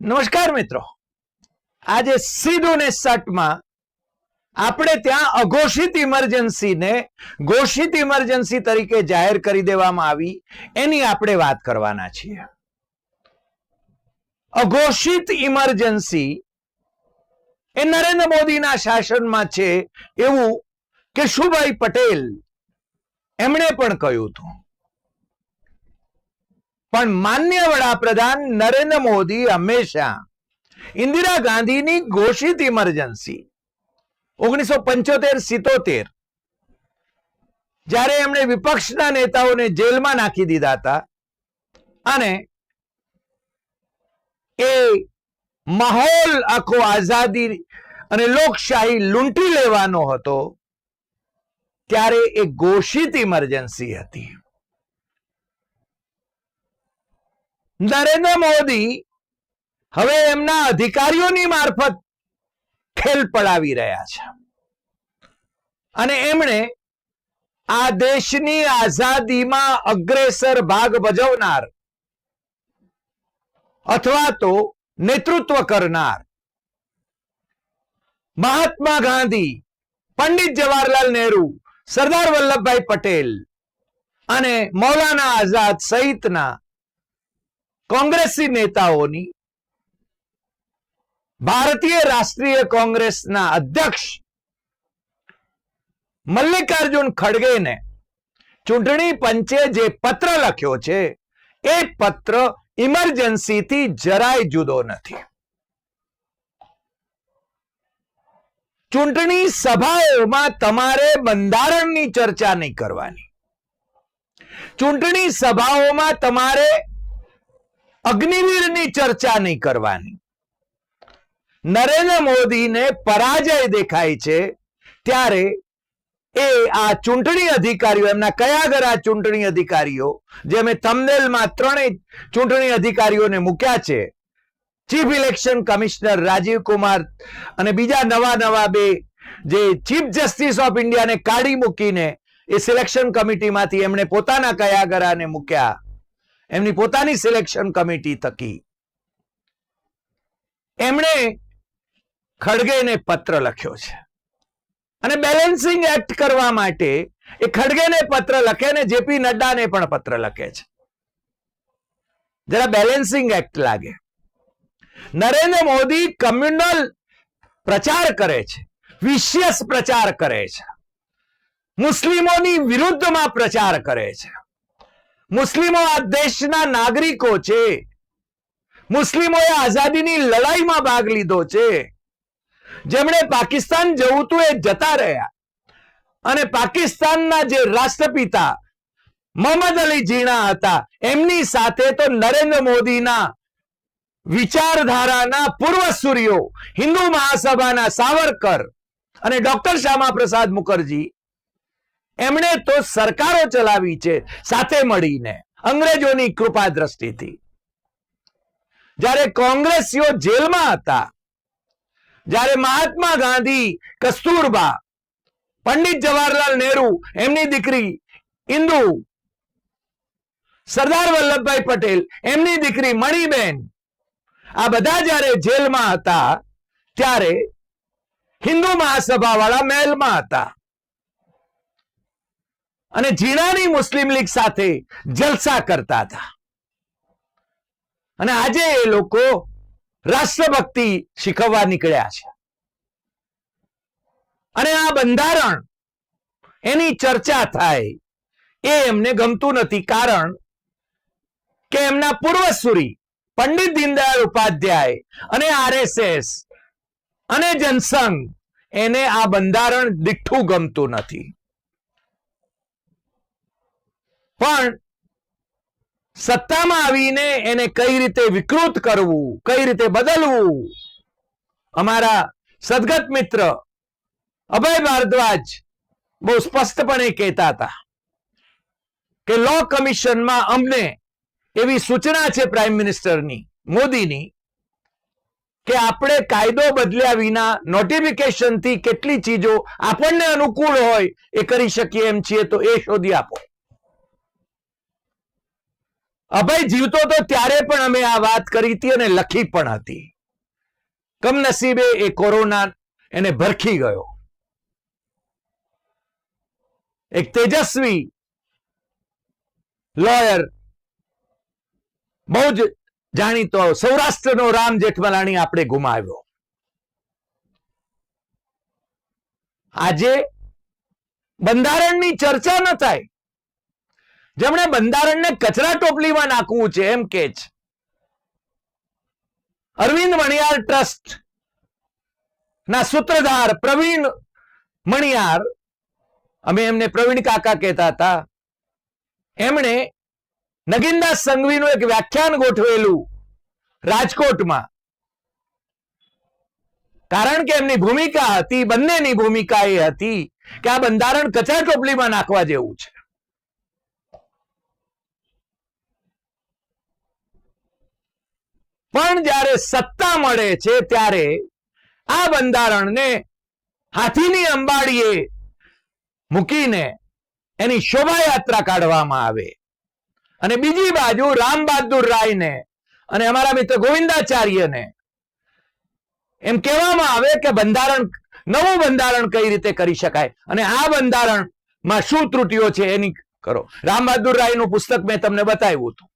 નમસ્કાર મિત્રો. આજે સીધું ને સટમાં આપણે ત્યાં અઘોષિત ઇમરજન્સીને ઘોષિત ઇમરજન્સી તરીકે જાહેર કરી દેવામાં આવી. એની આપણે વાત કરવાના છીએ. અઘોષિત ઇમરજન્સી એ નરેન્દ્ર મોદીના શાસનમાં છે એવું કેશુભાઈ પટેલ એમણે પણ કહ્યું હતું. પણ માન્ય વડાપ્રધાન નરેન્દ્ર મોદી હંમેશા ઇન્દિરા ગાંધીની ઘોષિત ઇમરજન્સી, ઓગણીસો પંચોતેર સિત્તોતેર, જ્યારે એમણે વિપક્ષના નેતાઓને જેલમાં નાખી દીધા હતા અને એ માહોલ આખો આઝાદી અને લોકશાહી લૂંટી લેવાનો હતો, ત્યારે એ ઘોષિત ઇમરજન્સી હતી. નરેન્દ્ર મોદી હવે એમના અધિકારીઓની મારફત ખેલ પડાવી રહ્યા છે. અને એમણે આ દેશની આઝાદીમાં અગ્રેસર ભાગ ભજવનાર અથવા તો નેતૃત્વ કરનાર મહાત્મા ગાંધી, પંડિત જવાહરલાલ નહેરુ, સરદાર વલ્લભભાઈ પટેલ અને મૌલાના આઝાદ સહિતના કોંગ્રેસી નેતાઓની ભારતીય રાષ્ટ્રીય કોંગ્રેસના અધ્યક્ષ મલ્લિકાર્જુન ખડગેને ચૂંટણી પંચે જે પત્ર લખ્યો છે, એ પત્ર ઇમરજન્સીથી જરાય જુદો નથી. ચૂંટણી સભાઓમાં તમારે બંધારણની ચર્ચા નહીં કરવાની. ચૂંટણી સભાઓમાં તમારે અગ્નિવીરની ચર્ચા નહીં કરવાની. નરેન્દ્ર મોદીને પરાજય દેખાય છે ત્યારે એ આ ચૂંટણી અધિકારીઓ, એમના કયા ઘરા ચૂંટણી અધિકારીઓ, જે અમે તમનેલમાં ત્રણેય ચૂંટણી અધિકારીઓને મૂક્યા છે, chief election commissioner Rajiv Kumar અને બીજા નવા નવા બે જે ચીફ જસ્ટિસ ઓફ ઇન્ડિયાને કાઢી મૂકીને, એ સિલેક્શન કમિટીમાંથી એમણે પોતાના કયા ઘરાને મૂક્યા. એમની પોતાની સિલેક્શન કમિટી થકી. એમણે ખડગેને પત્ર લખ્યો છે. અને બેલેન્સિંગ એક્ટ કરવા માટે એ ખડગેને પત્ર લખે ને જેપી નડ્ડાને પણ પત્ર લખે છે. જરા બેલેન્સિંગ એક્ટ લાગે. નરેન્દ્ર મોદી કમ્યુનલ પ્રચાર કરે છે. વિશેષ પ્રચાર કરે છે. મુસ્લિમોની વિરુદ્ધમાં પ્રચાર કરે છે. મુસ્લિમો આ દેશના નાગરિકો છે. મુસ્લિમોએ આઝાદીની લડાઈમાં ભાગ લીધો છે. જેમણે પાકિસ્તાન જવું હતું એ જતા રહ્યા. અને પાકિસ્તાનના જે રાષ્ટ્રપિતા મોહમ્મદ અલી જીણા હતા, એમની સાથે તો નરેન્દ્ર મોદીના વિચારધારાના પૂર્વસૂરીઓ, હિન્દુ મહાસભાના સાવરકર અને ડોક્ટર શ્યામા પ્રસાદ મુખર્જી એમણે તો સરકારો ચલાવી છે, સાથે મળીને, અંગ્રેજોની કૃપા દ્રષ્ટિથી. જ્યારે કોંગ્રેસીઓ જેલમાં હતા, જ્યારે મહાત્મા ગાંધી કસ્તુરબા, પંડિત જવાહરલાલ નહેરુ, એમની દીકરી ઇન્દુ, સરદાર વલ્લભભાઈ પટેલ, એમની દીકરી મણિબેન, આ બધા જ્યારે જેલમાં હતા, ત્યારે હિન્દુ મહાસભા વાળા મહેલમાં હતા. અને જીણાની મુસ્લિમ લીગ સાથે જલસા કરતા હતા. અને આજે એ લોકો રાષ્ટ્રભક્તિ શીખવવા નીકળ્યા છે. અને આ બંધારણ એની ચર્ચા થાય એ એમને ગમતું નથી કારણ કે એમના પૂર્વસુરી પંડિત દીનદયાળ ઉપાધ્યાય અને આરએસએસ અને જનસંઘ એને આ બંધારણ દીઠું ગમતું નથી. પણ સત્તામાં આવીને એને કઈ રીતે વિકૃત કરવું, કઈ રીતે બદલવું? અમારા સદગત મિત્ર અભય ભારદ્વાજ બહુ સ્પષ્ટપણે કહેતા હતા કે લો કમિશનમાં અમને એવી સૂચના છે પ્રાઇમ મિનિસ્ટરની મોદીની, કે આપણે કાયદો બદલ્યા વિના નોટિફિકેશનથી કેટલી ચીજો આપણને અનુકૂળ હોય એ કરી શકીએ એમ છીએ તો એ શોધી આપો. અભય જીવતો તો ત્યારે પણ અમે આ વાત કરી હતી અને લખી પણ હતી. કમનસીબે એ કોરોના એને ભરખી ગયો. એક તેજસ્વી લોયર બહુ જ જાણીતો સૌરાષ્ટ્રનો રામ જેઠમલાણી આપણે ગુમાવ્યો. આજે બંધારણની ચર્ચા ન થાય. જેમણે બંધારણને કચરા ટોપલીમાં નાખવું છે, એમ કે છે. અરવિંદ મણિયાર ટ્રસ્ટ ના સૂત્રધાર પ્રવીણ મણિયાર, અમે એમને પ્રવીણ કાકા કહેતા હતા, એમણે નગીનદાસ સંઘવીનું એક વ્યાખ્યાન ગોઠવેલું રાજકોટમાં. કારણ કે એમની ભૂમિકા હતી, બંનેની ભૂમિકા એ હતી કે આ બંધારણ કચરા ટોપલીમાં નાખવા જેવું છે. પણ જ્યારે સત્તા મળે છે ત્યારે આ બંધારણને હાથીની અંબાડીએ મૂકીને એની શોભાયાત્રા કાઢવામાં આવે. અને બીજી બાજુ રામ બહાદુર રાયને અને અમારા મિત્ર ગોવિંદાચાર્યને એમ કહેવામાં આવે કે બંધારણ, નવું બંધારણ કઈ રીતે કરી શકાય? અને આ બંધારણમાં શું ત્રુટીઓ છે એની કરો. રામ બહાદુર રાયનું પુસ્તક મેં તમને બતાવ્યું હતું.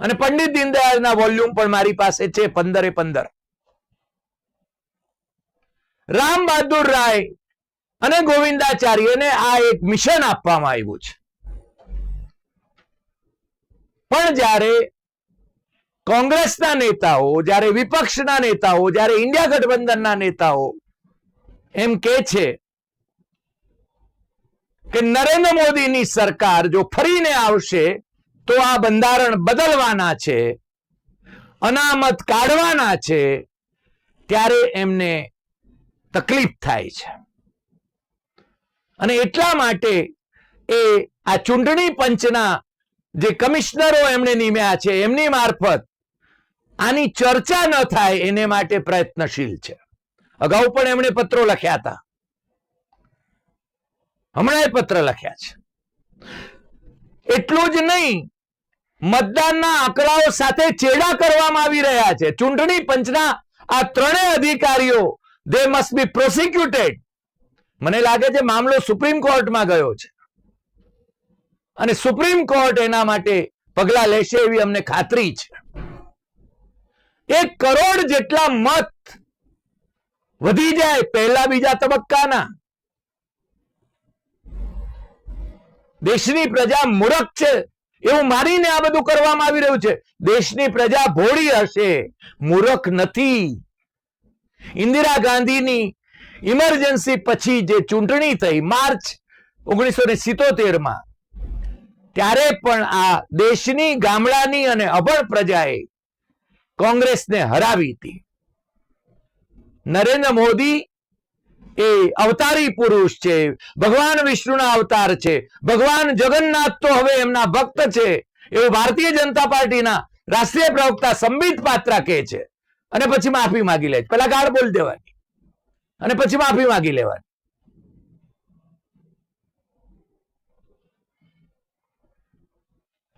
અને પંડિત દીનદયાળના વોલ્યુમ પણ મારી પાસે છે પંદરે પંદર. રામ બહાદુર રાય અને ગોવિંદાચાર્યને આ એક મિશન આપવામાં આવ્યું છે. પણ જ્યારે કોંગ્રેસના નેતાઓ, જ્યારે વિપક્ષના નેતાઓ, જ્યારે ઇન્ડિયા ગઠબંધનના નેતાઓ એમ કે છે કે નરેન્દ્ર મોદીની સરકાર જો ફરીને આવશે તો આ બંધારણ બદલવાના છે, અનામત કાઢવાના છે, ત્યારે એમને તકલીફ થાય છે. અને એટલા માટે એ આ ચૂંટણી પંચના જે કમિશનરો એમણે નિમ્યા છે, એમની મારફત આની ચર્ચા ન થાય એને માટે પ્રયત્નશીલ છે. અગાઉ પણ એમણે પત્રો લખ્યા હતા. હમણાં પત્ર લખ્યા છે. એટલું જ નહીં મતદાનના આંકડાઓ સાથે ચેડા કરવામાં આવી રહ્યા છે. ચૂંટણી પંચના આ ત્રણેય અધિકારીઓ દે મસ્ટ બી પ્રોસિક્યુટેડ મને લાગે છે મામલો સુપ્રીમ કોર્ટમાં ગયો છે. અને સુપ્રીમ કોર્ટ એના માટે પગલા લેશે એવી અમને ખાતરી છે. એક કરોડ જેટલા મત વધી જાય પહેલા બીજા તબક્કાના. દેશની પ્રજા મૂરખ છે. એવું માનીને આ બધું કરવામાં આવી રહ્યું છે. દેશની પ્રજા ભોળી હશે, મૂરખ નથી. ઇન્દિરા ગાંધીની ઇમરજન્સી પછી જે ચૂંટણી થઈ માર્ચ ઓગણીસો ને ત્યારે પણ આ દેશની ગામડાની અને અભણ પ્રજાએ કોંગ્રેસને હરાવી હતી. નરેન્દ્ર મોદી એ અવતારી પુરુષ છે. ભગવાન વિષ્ણુના અવતાર છે. ભગવાન જગન્નાથ તો હવે એમના ભક્ત છે. એવું ભારતીય જનતા પાર્ટીના રાષ્ટ્રીય પ્રવક્તા સંબિત પાત્રા કહે છે. અને પછી માફી માંગી લે છે. પેલા ગાળ બોલ દેવાની. અને પછી માફી માંગી લેવાની.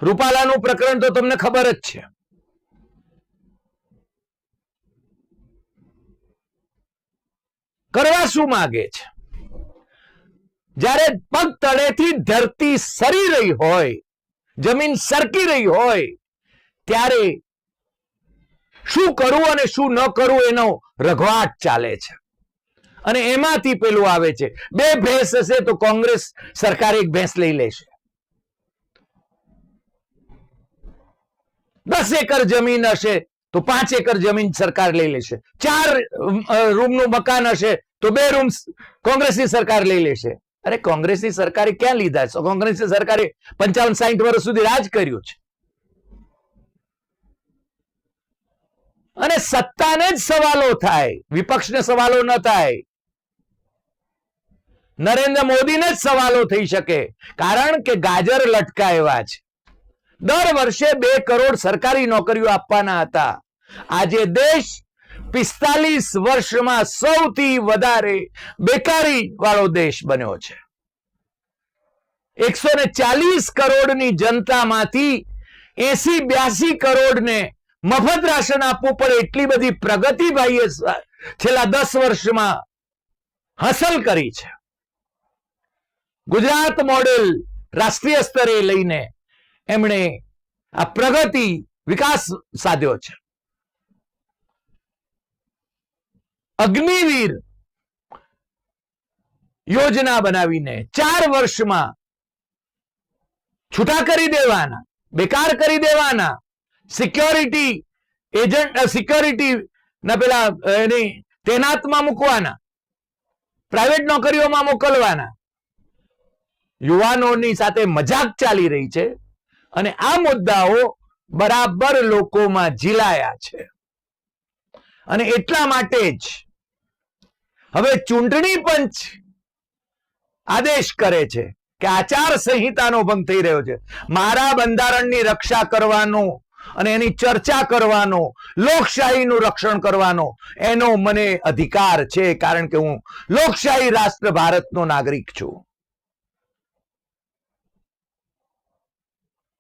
રૂપાલાનું પ્રકરણ તો તમને ખબર જ છે. કરવા શું માગે છે? જ્યારે પગ તળેથી ધરતી સરી રહી હોય, જમીન સરકી રહી હોય, ત્યારે શું કરવું અને શું ન કરવું એનો રઘવાટ ચાલે છે. અને એમાંથી પેલું આવે છે, બે ભેંસ હશે તો કોંગ્રેસ સરકાર એક ભેંસ લઈ લેશે. દસ એકર જમીન હશે તો પાંચ એકર જમીન સરકાર લઈ લેશે. ચાર રૂમનું મકાન હશે તો બે રૂમ કોંગ્રેસની સરકાર લઈ લેશે. અરે કોંગ્રેસની સરકારે ક્યાં લીધા છે? કોંગ્રેસની સરકારે પંચાવન, સાહીઠ વર્ષ સુધી રાજ કર્યું છે. અને સત્તાને જ સવાલો થાય. વિપક્ષને સવાલો ન થાય. નરેન્દ્ર મોદીને જ સવાલો થઈ શકે. કારણ કે ગાજર લટકા એવા છે. દર વર્ષે બે કરોડ સરકારી નોકરીઓ આપવાના હતા. આજે દેશ પિસ્તાલીસ વર્ષમાં સૌથી વધારે બેકારી વાળો દેશ બન્યો છે. એકસો ને ચાલીસ કરોડની જનતામાંથી એસી બ્યાસી કરોડ ને મફત રાશન આપવું પડે એટલી બધી પ્રગતિ ભાઈએ છેલ્લા દસ વર્ષમાં હાંસલ કરી છે. ગુજરાત મોડેલ રાષ્ટ્રીય સ્તરે લઈને એમણે આ પ્રગતિ વિકાસ સાધ્યો છે. અગ્નિવીર યોજના બનાવીને ચાર વર્ષમાં છૂટા કરી દેવાના, બેકાર કરી દેવાના. સિક્યોરિટી એજન્ટ સિક્યોરિટી ના પેલા એની તૈનાતમાં મૂકવાના પ્રાઇવેટ નોકરીઓમાં મોકલવાના. યુવાનોની સાથે મજાક ચાલી રહી છે અને આ મુદ્દાઓ બરાબર લોકોમાં ઝીલાયા છે. અને એટલા માટે જ હવે ચૂંટણી પંચ આદેશ કરે છે કે આચાર સંહિતાનો ભંગ થઈ રહ્યો છે. મારા બંધારણની રક્ષા કરવાનો અને એની ચર્ચા કરવાનો, લોકશાહીનું રક્ષણ કરવાનો એનો મને અધિકાર છે કારણ કે હું લોકશાહી રાષ્ટ્ર ભારતનો નાગરિક છું.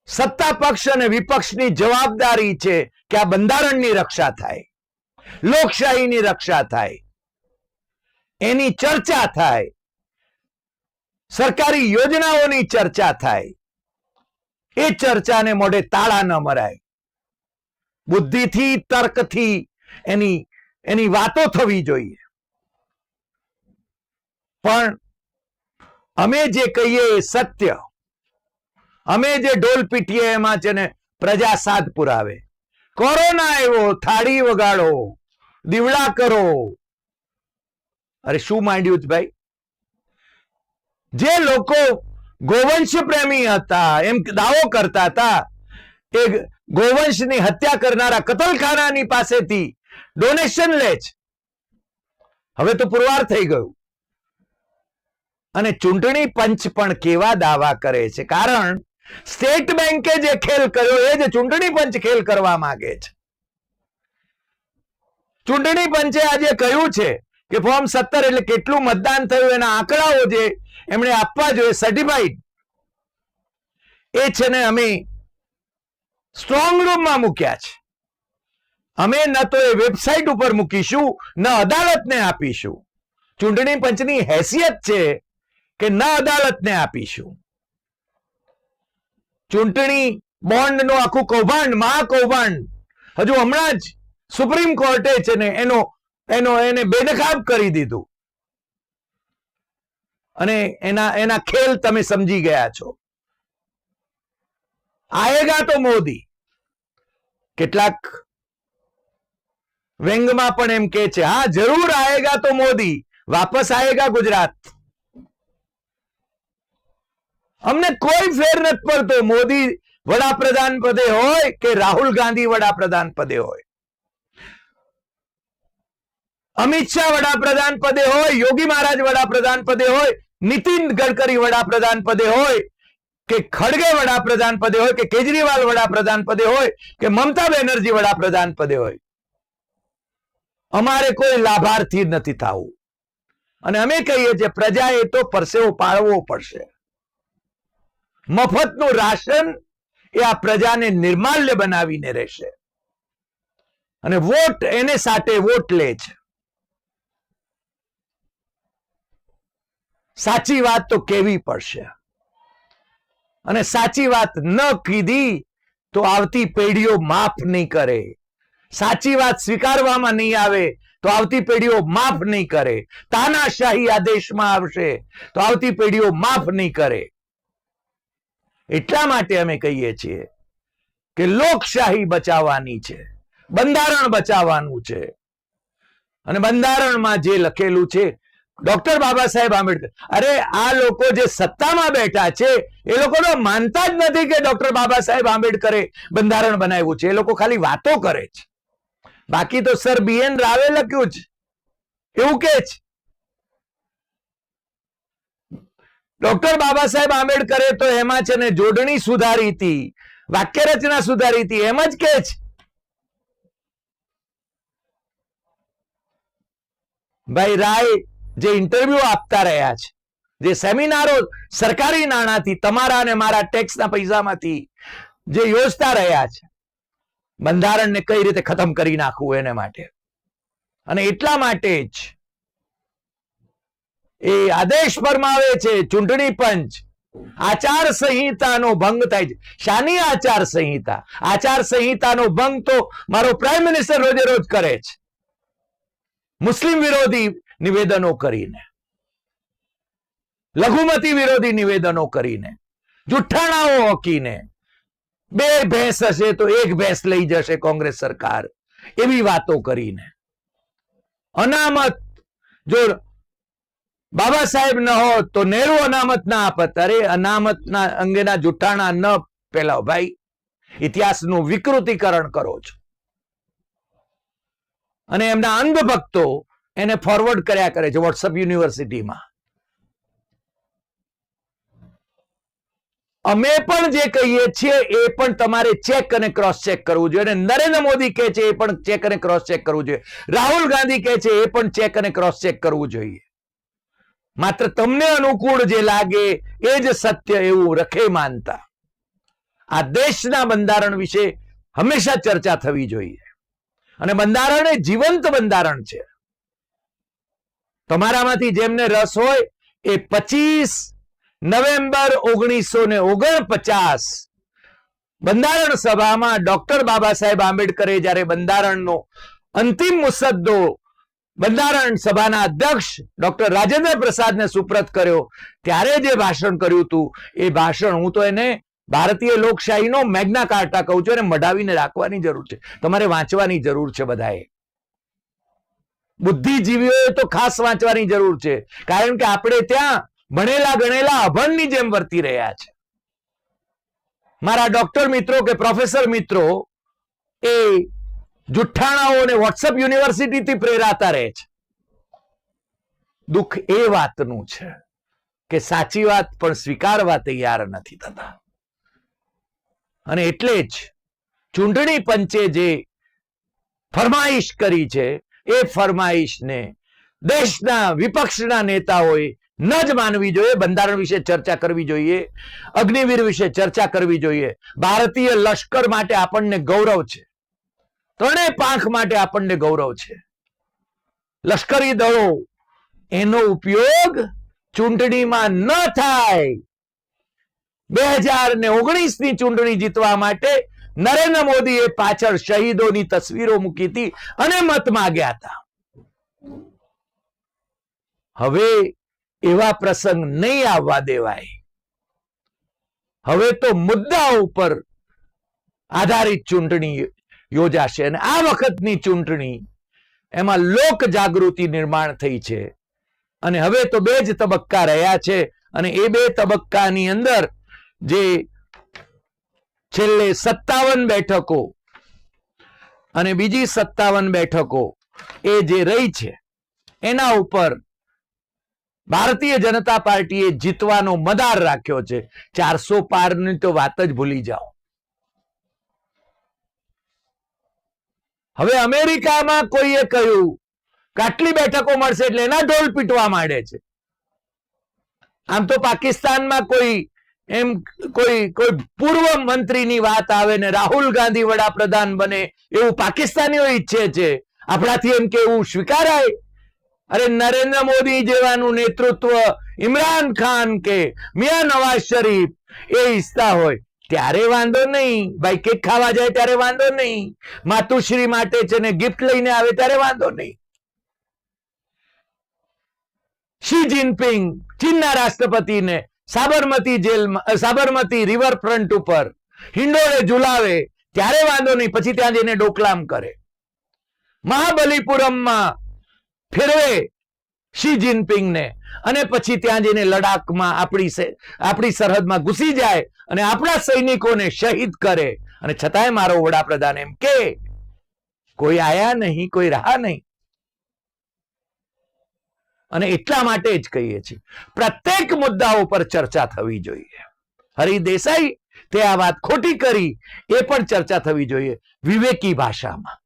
સત્તા પક્ષ અને વિપક્ષની જવાબદારી છે કે આ બંધારણની રક્ષા થાય. લોકશાહીની રક્ષા થાય. એની ચર્ચા થાય. સરકારી યોજનાઓની ચર્ચા થાય. એ ચર્ચાને મોઢે તાળા ન મરાય. બુદ્ધિથી, તર્કથી એની એની વાતો થવી જોઈએ. પણ અમે જે કહીએ એ સત્ય. અમે જે ઢોલ પીટીએ એમાં છે ને પ્રજા સાથ પુરાવે. કોરોના આવ્યો, થાળી વગાડો, દીવડા કરો. અરે શું માંડ્યું ભાઈ? જે લોકો ગોવંશ પ્રેમી હતા, એમ દાવો કરતા હતા એ ગોવંશની હત્યા કરનારા કતલખાનાની પાસેથી ડોનેશન લે છે. હવે તો પુરવાર થઈ ગયું. અને ચૂંટણી પંચ પણ કેવા દાવા કરે છે? કારણ સ્ટેટ બેંકે જે ખેલ કર્યો, એ જ ચૂંટણી પંચ ખેલ કરવા માંગે છે. ચૂંટણી પંચે આજે કહ્યું છે કે ફોર્મ સત્તર એટલે કેટલું મતદાન થયું, એના આંકડાઓ જે એમણે આપવા જોઈએ સર્ટિફાઈડ એ છે ને અમે સ્ટ્રોંગ રૂમમાં મૂક્યા છે. અમે ન તો એ વેબસાઇટ ઉપર મૂકીશું, ન અદાલતને આપીશું. ચૂંટણી પંચની હેસિયત છે કે ન અદાલતને આપીશું. ચૂંટણી બોન્ડનું આખું કૌભાંડ, મહાકૌભાંડ. હજુ હમણાં જ સુપ્રીમ કોર્ટે છે ને એનો એનો, એને બેનકાબ કરી દીધું. અને એના એના ખેલ તમે સમજી ગયા છો. આયેગા તો મોદી. કેટલાક વ્યંગમાં પણ એમ કે છે, હા, જરૂર આયેગા તો મોદી. વાપસ આયેગા ગુજરાત. અમને કોઈ ફેર નથી પડતો. મોદી વડાપ્રધાન પદે હોય કે રાહુલ ગાંધી વડાપ્રધાન પદે હોય. અમિત શાહ વડાપ્રધાન પદે હોય, યોગી મહારાજ વડાપ્રધાન પદે હોય, નીતિન ગડકરી વડાપ્રધાન પદે હોય, કે ખડગે વડાપ્રધાન પદે હોય, કે કેજરીવાલ વડાપ્રધાન પદે હોય, કે મમતા બેનર્જી વડાપ્રધાન પદે હોય. અમારે કોઈ લાભાર્થી નથી થવું. અને અમે કહીએ છીએ, પ્રજાએ તો પરસેવો પાળવો પડશે. મફતનું રાશન એ આ પ્રજાને નિર્માલ્ય બનાવીને રહેશે. અને વોટ એને સાથે વોટ લે છે. સાચી વાત તો કેવી પડશે? અને સાચી વાત ન કીધી તો આવતી પેઢીઓ માફ નહીં કરે. સાચી વાત સ્વીકારવામાં નહીં આવે તો આવતી પેઢીઓ માફ નહીં કરે. તાનાશાહી આ દેશમાં આવશે તો આવતી પેઢીઓ માફ નહીં કરે. એટલા માટે અમે કહીએ છીએ કે લોકશાહી બચાવવાની છે, બંધારણ બચાવવાનું છે. અને બંધારણમાં જે લખેલું છે, ડોક્ટર બાબા સાહેબ આંબેડકર, અરે આ લોકો જે સત્તામાં બેઠા છે, એ લોકો તો માનતા જ નથી કે ડોક્ટર બાબા સાહેબ આંબેડકરે બંધારણ બનાવ્યું છે, એ લોકો ખાલી વાતો કરે છે. બાકી તો સર બી એન રાવે લખ્યું છે એવું કે છે? ડોક્ટર બાબા સાહેબ આંબેડકરે તો એમાં છે ને જોડણી સુધારી હતી વાક્ય રચના સુધારી હતી, એમ જ કે છે. ભાઈ રાય જે ઇન્ટરવ્યુ આપતા રહ્યા છે, જે સેમિનારો સરકારી નાણાંથી તમારા અને મારા ટેક્સના પૈસામાંથી જે યોજતા રહ્યા છે, બંધારણને કઈ રીતે ખતમ કરી નાખવું એને માટે? અને એટલા માટે જ એ આદેશ ફરમાવે છે, ચૂંટણી પંચ. આચાર સંહિતાનો ભંગ થાય છે. શાની આચાર સંહિતા? આચાર સંહિતાનો ભંગ તો મારો પ્રાઇમ મિનિસ્ટર રોજે રોજ કરે છે. મુસ્લિમ વિરોધી નિવેદનો કરીને. લઘુમતી વિરોધી નિવેદનો કરીને. જુઠ્ઠાણાઓ હકીને. બે ભેંસ હશે તો એક ભેંસ લઈ જશે કોંગ્રેસ સરકાર. એવી વાતો કરીને. અનામત, જો બાબા સાહેબ ન હોત તો નેહરુ અનામત ના આપત. અરે અનામતના અંગેના જુઠ્ઠાણા ન પેલાવ ભાઈ. ઇતિહાસનું વિકૃતિકરણ કરો છો. અને એમના અંધભક્તો એને ફોરવર્ડ કર્યા કરે છે વોટ્સઅપ યુનિવર્સિટીમાં. અમે પણ જે કહીએ છીએ એ પણ તમારે ચેક અને ક્રોસ ચેક કરવું જોઈએ. અને નરેન્દ્ર મોદી કહે છે એ પણ ચેક અને ક્રોસ ચેક કરવું જોઈએ. રાહુલ ગાંધી કહે છે એ પણ ચેક અને ક્રોસ ચેક કરવું જોઈએ. માત્ર તમને અનુકૂળ જે લાગે, એ જ સત્ય એવું રખે માનતા. આ દેશના બંધારણ વિશે હંમેશા ચર્ચા થવી જોઈએ. અને બંધારણ એ જીવંત બંધારણ છે. તમારામાંથી જેમને રસ હોય, એ પચીસ નવેમ્બર ઓગણીસો ને ઓગણપચાસ બંધારણ સભામાં ડોક્ટર બાબા સાહેબ આંબેડકરે જ્યારે બંધારણનો અંતિમ મુસદ્દો બંધારણ સભાના અધ્યક્ષ ડોક્ટર રાજેન્દ્ર પ્રસાદને સુપ્રત કર્યો. ત્યારે જે ભાષણ કર્યું હતું, એ ભાષણ હું તો એને ભારતીય લોકશાહીનો મેગ્ના કાર્ટા કહું છું, એને મઢાવીને રાખવાની જરૂર છે. તમારે વાંચવાની જરૂર છે બધાએ. બુદ્ધિજીવીઓએ તો ખાસ વાંચવાની જરૂર છે. કારણ કે આપણે ત્યાં ભણેલા ગણેલા અભણની જેમ વર્તી રહ્યા છે. મારા ડોક્ટર મિત્રો કે પ્રોફેસર મિત્રો, એ જુઠ્ઠાણાઓને વોટ્સઅપ યુનિવર્સિટીથી પ્રેરાતા રહે છે. દુઃખ એ વાતનું છે કે સાચી વાત પણ સ્વીકારવા તૈયાર નથી થતા. અને એટલે જ ચૂંટણી પંચે જે ફરમાઈશ કરી છે, એ ફરમાઈશને દેશના વિપક્ષના નેતાઓએ ન જ માનવી જોઈએ. બંધારણ વિશે ચર્ચા કરવી જોઈએ, અગ્નિવીર વિશે ચર્ચા કરવી જોઈએ. ભારતીય લશ્કર માટે આપણને ગૌરવ છે. ત્રણેય પાંખ માટે આપણને ગૌરવ છે. લશ્કરી દળો એનો ઉપયોગ ચૂંટણીમાં ન થાય. બે હજાર ને ઓગણીસની ચૂંટણી જીતવા માટે નરેન્દ્ર મોદીએ પાછળ શહીદોની તસવીરો મૂકી હતી અને મત માગ્યા હતા. હવે એવા પ્રસંગ નહીં આવવા દેવાય. હવે તો મુદ્દા ઉપર આધારિત ચૂંટણી યોજાશે. અને આ વખતની ચૂંટણી એમાં લોક જાગૃતિ નિર્માણ થઈ છે. અને હવે તો બે જ તબક્કા રહ્યા છે. અને એ બે તબક્કાની અંદર જે છેલ્લે સત્તાવન બેઠકો અને બીજી સત્તાવન બેઠકો એ જે રહી છે, એના ઉપર ભારતીય જનતા પાર્ટીએ જીતવાનો મદાર રાખ્યો છે. ચારસો પારની તો વાત જ ભૂલી જાઓ. હવે અમેરિકામાં કોઈએ કહ્યું કે આટલી બેઠકો મળશે એટલે એના ઢોલ પીટવા માંડે છે. આમ તો પાકિસ્તાનમાં કોઈ એમ કોઈ કોઈ પૂર્વ મંત્રીની વાત આવે ને રાહુલ ગાંધી વડાપ્રધાન બને, એવું પાકિસ્તાનીઓ ઈચ્છે છે. આપણાથી એમ કેવું સ્વીકારાય? અરે નરેન્દ્ર મોદી જેવાનું નેતૃત્વ ઇમરાન ખાન કે મિયા નવાઝ શરીફ એ ઈચ્છતા હોય. ત્યારે વાંધો નહીં. ભાઈ કેક ખાવા જાય ત્યારે વાંધો નહીં. માતુશ્રી માટે છે ને ગિફ્ટ લઈને આવે ત્યારે વાંધો નહીં. શી જિનપિંગ ચીનના રાષ્ટ્રપતિને સાબરમતી જેલમાં સાબરમતી રિવરફ્રન્ટ ઉપર હિંડોળે ઝુલાવે ત્યારે વાંધો નહીં. પછી ત્યાં જઈને ડોકલામ કરે. મહાબલીપુરમમાં ફેરવે શી જિનપિંગને અને પછી ત્યાં જઈને લડાખમાં આપણી આપણી સરહદમાં ઘૂસી જાય અને આપણા સૈનિકોને શહીદ કરે. અને છતાંય મારો વડાપ્રધાન એમ કે, કોઈ આયા નહીં, કોઈ રહ્યા નહીં. અને એટલા માટે જ કહીએ છીએ. પ્રત્યેક મુદ્દાઓ પર ચર્ચા થવી જોઈએ. હરિ દેસાઈ, તે આ વાત ખોટી કરી, એ પણ ચર્ચા થવી જોઈએ. વિવેકી ભાષામાં.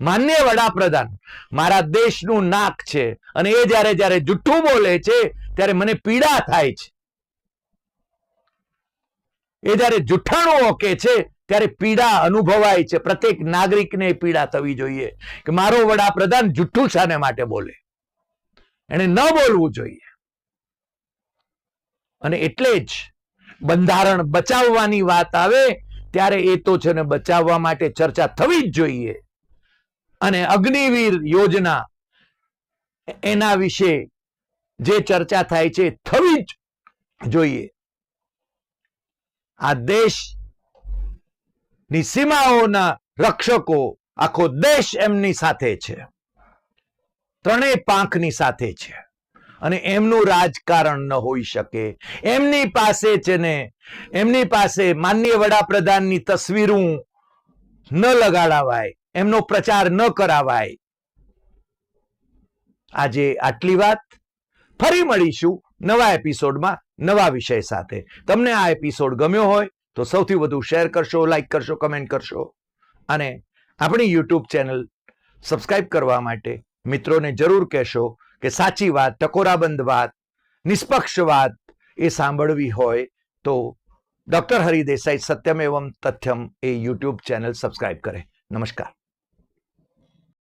માન્ય વડાપ્રધાન, મારા દેશનું નાક છે અને એ જ્યારે જ્યારે જુઠ્ઠું બોલે છે, ત્યારે મને પીડા થાય છે. એ જ્યારે જુઠ્ઠાણું ઓકે છે, ત્યારે પીડા અનુભવાય છે. પ્રત્યેક નાગરિકને પીડા થવી જોઈએ કે મારો વડાપ્રધાન જુઠ્ઠું શાને માટે બોલે. એને ન બોલવું જોઈએ. અને એટલે જ બંધારણ બચાવવાની વાત આવે, ત્યારે એ તો છે ને બચાવવા માટે ચર્ચા થવી જ જોઈએ. અને અગ્નિવીર યોજના એના વિશે જે ચર્ચા થાય છે થવી જ જોઈએ. આ દેશની સીમાઓના રક્ષકો આખો દેશ એમની સાથે છે. ત્રણેય પાંખની સાથે છે. અને એમનું રાજકારણ ન હોઈ શકે. એમની પાસે છે ને, એમની પાસે માનનીય વડાપ્રધાનની તસવીરું ન લગાડાવાય. એમનો પ્રચાર ન કરાવાય. આજે આટલી વાત. ફરી મળીશું નવા એપિસોડમાં નવા વિષય સાથે. તમને આ એપિસોડ ગમ્યો હોય તો સૌથી વધુ શેર કરશો, લાઈક કરશો, કમેન્ટ કરશો. અને આપણી યુટ્યુબ ચેનલ સબસ્ક્રાઇબ કરવા માટે મિત્રોને જરૂર કહેશો કે સાચી વાત, ટકોરાબંધ વાત, નિષ્પક્ષ વાત એ સાંભળવી હોય તો ડૉક્ટર હરિદેસાઈ સત્યમ એવમ તથ્યમ એ યુટ્યુબ ચેનલ સબસ્ક્રાઇબ કરે. નમસ્કાર.